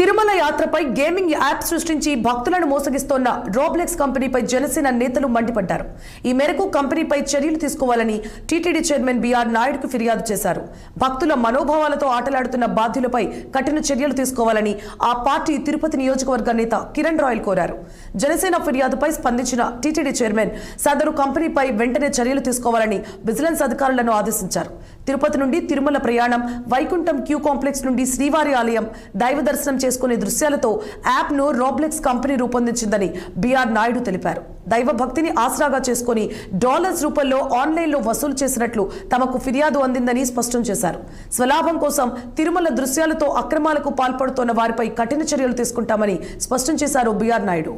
Tirumala యాత్రపై gaming app సృష్టించి భక్తులను మోసగిస్తోన్న రోబ్లెక్స్ కంపెనీపై జనసేన నేతలు మండిపడ్డారు. ఈ మేరకు కంపెనీపై చర్యలు తీసుకోవాలని టీటీడీ చైర్మన్ బీఆర్ నాయుడుకు ఫిర్యాదు చేశారు. భక్తుల మనోభావాలతో ఆటలాడుతున్న బాధ్యులపై కఠిన చర్యలు తీసుకోవాలని ఆ పార్టీ తిరుపతి నియోజకవర్గ నేత కిరణ్ రాయల్ కోరారు. జనసేన ఫిర్యాదుపై స్పందించిన టీటీడీ చైర్మన్ సదరు కంపెనీపై వెంటనే చర్యలు తీసుకోవాలని విజిలెన్స్ అధికారులను ఆదేశించారు. తిరుపతి నుండి తిరుమల ప్రయాణం వైకుంఠం క్యూ కాంప్లెక్స్ నుండి శ్రీవారి ఆలయం దైవ దర్శనం చేసుకునే దృశ్యాలతో యాప్ను రోబ్లెక్స్ కంపెనీ రూపొందించిందని బీఆర్ నాయుడు తెలిపారు. దైవ భక్తిని ఆసరాగా చేసుకుని డాలర్స్ రూపంలో ఆన్లైన్లో వసూలు చేసినట్లు తమకు ఫిర్యాదు అందిందని స్పష్టం చేశారు. స్వలాభం కోసం తిరుమల దృశ్యాలతో అక్రమాలకు పాల్పడుతున్న వారిపై కఠిన చర్యలు తీసుకుంటామని స్పష్టం చేశారు బీఆర్ నాయుడు.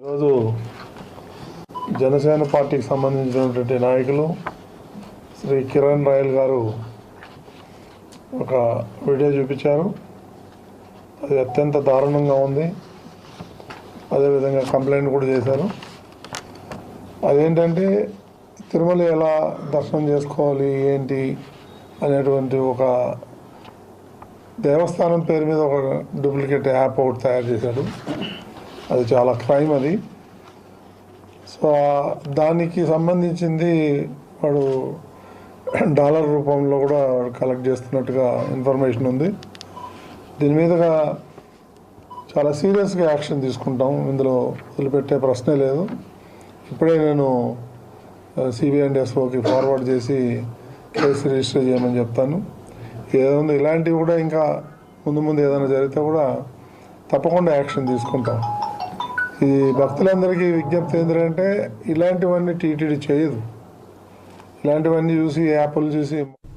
ఈరోజు జనసేన పార్టీకి సంబంధించినటువంటి నాయకులు శ్రీ కిరణ్ రాయల్ గారు ఒక వీడియో చూపించారు. అది అత్యంత దారుణంగా ఉంది. అదేవిధంగా కంప్లైంట్ కూడా చేశారు. అదేంటంటే తిరుమల ఎలా దర్శనం చేసుకోవాలి ఏంటి అనేటువంటి ఒక దేవస్థానం పేరు మీద ఒక డూప్లికేట్ యాప్ ఒకటి తయారు చేశాడు. అది చాలా క్రైమ్ అది. సో దానికి సంబంధించింది వాడు డాలర్ రూపంలో కూడా కలెక్ట్ చేస్తున్నట్టుగా ఇన్ఫర్మేషన్ ఉంది. దీని మీదుగా చాలా సీరియస్గా యాక్షన్ తీసుకుంటాం. ఇందులో వదిలిపెట్టే ప్రశ్నే లేదు. ఇప్పుడే నేను సిబిఐ అండ్ ఎస్ఓకి ఫార్వర్డ్ చేసి కేసు రిజిస్టర్ చేయమని చెప్తాను. ఏదైనా ఇలాంటివి కూడా ఇంకా ముందు ముందు ఏదైనా జరిగితే కూడా తప్పకుండా యాక్షన్ తీసుకుంటాం. ఈ భక్తులందరికీ విజ్ఞప్తి ఏంటంటే ఇలాంటివన్నీ టీటీడీ చేయదు. ఇలాంటివన్నీ చూసి యాప్లు చూసి